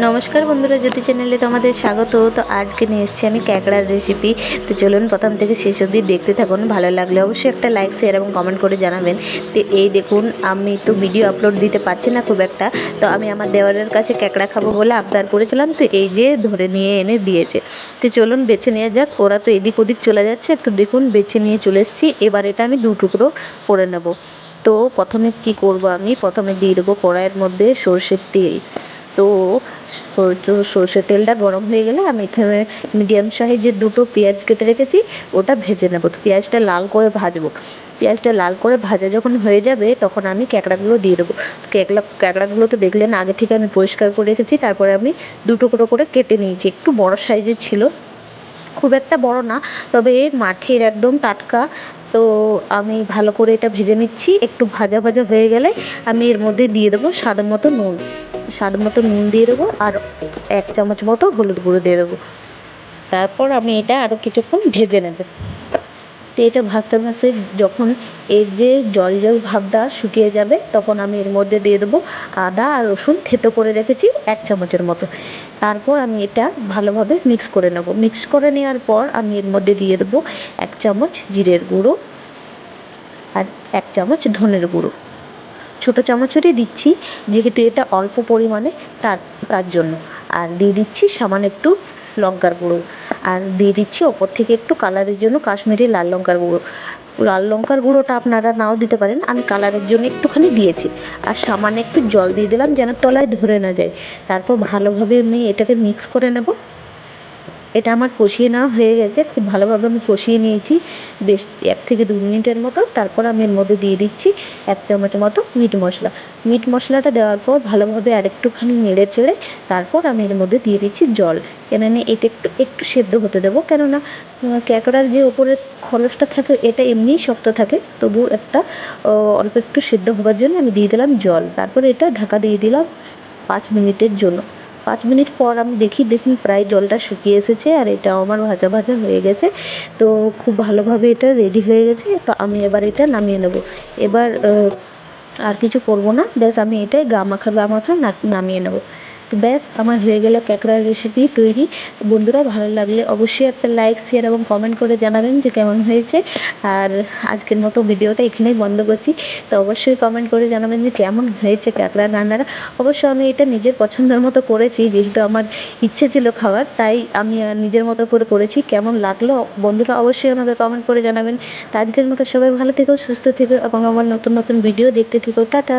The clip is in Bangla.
নমস্কার বন্ধুরা, জ্যোতি চ্যানেলে তোমাদের স্বাগত। তো আজকে নিয়ে এসেছি আমি ক্যাকড়ার রেসিপি তো চলুন প্রথম থেকে শেষ অবধি দেখতে থাকুন, ভালো লাগলে অবশ্যই একটা লাইক শেয়ার এবং কমেন্ট করে জানাবেন। তো এই দেখুন, আমি তো ভিডিও আপলোড দিতে পারছি না খুব একটা। তো আমি আমার দেওয়ারের কাছে ক্যাকড়া খাব বলে আবদার করেছিলাম, তো এই যে ধরে নিয়ে এনে দিয়েছে। তো চলুন বেছে নেওয়া যাক, ওরা তো এদিক ওদিক চলে যাচ্ছে। তো দেখুন, বেছে নিয়ে চলে এসেছি। এবার এটা আমি দু টুকরো করে নেব। তো প্রথমে কি করব আমি? প্রথমে দিয়ে দেবো কড়াইয়ের মধ্যে সর্ষের তেল। তো তো সর্ষের তেলটা গরম হয়ে গেলে আমি এখানে মিডিয়াম সাইজের দুটো পেঁয়াজ কেটে রেখেছি, ওটা ভেজে নেব। তো পেঁয়াজটা লাল করে ভাজবো। পেঁয়াজটা লাল করে ভাজা যখন হয়ে যাবে, তখন আমি ক্যাকড়াগুলো দিয়ে দেবো। ক্যাকড়া ক্যাকড়াগুলো তো দেখলেন আগে থেকে আমি পরিষ্কার করে রেখেছি, তারপরে আমি দুটো করে করে কেটে নিয়েছি। একটু বড় সাইজের ছিল। খুব একটা বড় না, তবে মাঠের একদম টাটকা তো আমি ভালো করে এটা ভেজে নিচ্ছি। একটু ভাজা ভাজা হয়ে গেলে আমি এর মধ্যে দিয়ে দেবো স্বাদ মতো নুন। স্বাদ মতো নুন দিয়ে দেবো আর এক চামচ মতো হলুদ গুঁড়ো দিয়ে দেবো। তারপর আমি এটা আরও কিছুক্ষণ ভেজে নেব। তো এটা ভাজতে ভাজতে যখন এর যে জল জল ভাবটা শুকিয়ে যাবে, তখন আমি এর মধ্যে দিয়ে দেবো আদা আর রসুন থেতো করে রেখেছি এক চামচের মতো। তারপর আমি এটা ভালোভাবে মিক্স করে নেব। মিক্স করে নেওয়ার পর আমি এর মধ্যে দিয়ে দেবো এক চামচ জিরের গুঁড়ো আর এক চামচ ধনের গুঁড়ো। ছোটো চামচেরই দিচ্ছি, যেহেতু এটা অল্প পরিমাণে তার তার জন্য। আর দিয়ে দিচ্ছি সামান্য একটু লঙ্কার গুঁড়ো। আর দিয়ে দিচ্ছি। ওপর থেকে একটু কালারের জন্য কাশ্মীরি লাল লঙ্কার গুঁড়ো। লাল লঙ্কার গুঁড়োটা আপনারা নাও দিতে পারেন। আমি কালারের জন্য একটুখানি দিয়েছি। আর সামান্য একটু জল দিয়ে দিলাম যেন তলায় ধরে না যায়। তারপর ভালোভাবে আমি এটাকে মিক্স করে নেব। এটা আমার কষিয়ে নেওয়া হয়ে গেছে, খুব ভালোভাবে আমি কষিয়ে নিয়েছি, বেশ এক থেকে দু মিনিটের মতো। তারপর আমি এর মধ্যে দিয়ে দিচ্ছি এক চামচ মতো মিট মশলা। মিট মশলাটা দেওয়ার পর ভালোভাবে আরেকটুখানি নেড়ে চেড়ে তারপর আমি এর মধ্যে দিয়ে দিচ্ছি জল। কেননা এটা একটু একটু সেদ্ধ হতে দেবো। কেননা ক্যাকড়ার যে ওপরের খরচটা থাকে, এটা এমনিই শক্ত থাকে। তবু একটা অল্প একটু সেদ্ধ হবার জন্য আমি দিয়ে দিলাম জল। তারপরে এটা ঢাকা দিয়ে দিলাম পাঁচ মিনিটের জন্য। পাঁচ মিনিট পর আমি দেখি দেখি প্রায় জলটা শুকিয়ে এসেছে আর এটা আমার ভাজা ভাজা হয়ে গেছে। তো খুব ভালোভাবে এটা রেডি হয়ে গেছে, তো আমি এবার এটা নামিয়ে নেব। এবার আর কিছু করব না, ব্যাস আমি এটাই গা মাখা গা মাখা নামিয়ে নেব। ব্যাস, আমার হয়ে গেল ক্যাকড়ার রেসিপি তৈরি। বন্ধুরা, ভালো লাগলে অবশ্যই একটা লাইক শেয়ার এবং কমেন্ট করে জানাবেন যে কেমন হয়েছে। আর আজকের মতো ভিডিওটা এখানেই বন্ধ করছি। তো অবশ্যই কমেন্ট করে জানাবেন যে কেমন হয়েছে ক্যাকড়া রান্নাটা। অবশ্য আমি এটা নিজের পছন্দের মতো করেছি, যেহেতু আমার ইচ্ছে ছিল খাওয়ার, তাই আমি নিজের মতো করে করেছি। কেমন লাগল বন্ধুরা, অবশ্যই আমাকে কমেন্ট করে জানাবেন। তো আজকের মতো সবাই ভালো থেকো, সুস্থ থেকো এবং আমার নতুন নতুন ভিডিও দেখতে থেকো। টাটা!